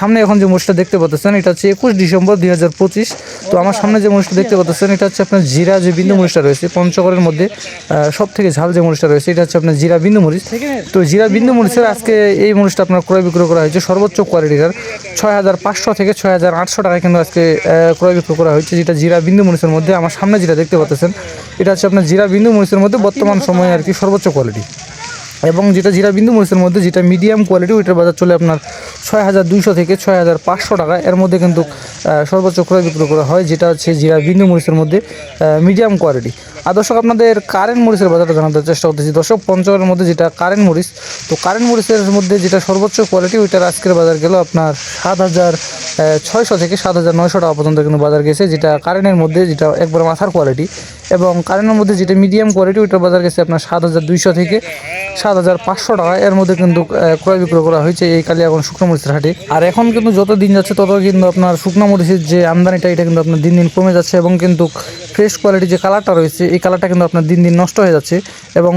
সামনে এখন যে মরিচটা দেখতে পাচ্ছেন, এটা হচ্ছে একুশ ডিসেম্বর দুই হাজার পঁচিশ। তো আমার সামনে যে মরিচটা দেখতে পাচ্ছেন, এটা হচ্ছে আপনার জিরা যে বিন্দু মরিচটা রয়েছে, পঞ্চগড়ের মধ্যে সব থেকে ঝাল যে মরিচটা রয়েছে, এটা হচ্ছে আপনার জিরা বিন্দু মরিচ। তো জিরা বিন্দু মরিচের আজকে এই মরিচটা আপনার ক্রয় বিক্রয় করা হয়েছে, সর্বোচ্চ কোয়ালিটির ছয় হাজার পাঁচশো থেকে ছয় হাজার আটশো টাকা কিন্তু আজকে ক্রয় বিক্রয় করা হয়েছে, যেটা জিরা বিন্দু মরিচের মধ্যে, আমার সামনে যেটা দেখতে পাচ্ছেন, এটা হচ্ছে আপনার জিরা বিন্দু মরিচের মধ্যে বর্তমান সময়ে আর কি সর্বোচ্চ কোয়ালিটি এবং যেটা জিরা বিন্দু মরিচের মধ্যে, যেটা মিডিয়াম কোয়ালিটি ওইটার বাজার চলে আপনার ছয় হাজার দুইশো থেকে ছয় হাজার পাঁচশো টাকা। এর মধ্যে কিন্তু সর্বোচ্চ ক্রয় বিক্রয় করা হয়, যেটা হচ্ছে জিরা বিন্দু মরিচের মধ্যে মিডিয়াম কোয়ালিটি আর দর্শক, আপনাদের কারেন্ট মরিচের বাজারটা জানাতে চেষ্টা করতেছি। দর্শক, পঞ্চগড়ের মধ্যে যেটা কারেন্ট মরিচ, তো কারেন্ট মরিচের মধ্যে যেটা সর্বোচ্চ কোয়ালিটি ওইটার আজকের বাজার গেল আপনার সাত হাজার ছয়শো থেকে সাত হাজার নয়শো টাকা পর্যন্ত কিন্তু বাজার গেছে, যেটা কারেন্টের মধ্যে, যেটা একবার মাথার কোয়ালিটি এবং কারেন্টের মধ্যে যেটা মিডিয়াম কোয়ালিটি ওইটার বাজার গেছে আপনার সাত হাজার দুইশো থেকে সাত হাজার পাঁচশো টাকা। এর মধ্যে কিন্তু ক্রয় বিক্রয় করা হয়েছে এই কালিয়াগঞ্জ শুকনো মরিচের হাটে। আর এখন কিন্তু যত দিন যাচ্ছে, তত কিন্তু আপনার শুকনো মরিচের যে আমদানিটা, এটা কিন্তু আপনার দিন দিন কমে যাচ্ছে এবং কিন্তু ফ্রেশ কোয়ালিটির যে কালারটা রয়েছে, এই কালারটা কিন্তু আপনার দিন দিন নষ্ট হয়ে যাচ্ছে এবং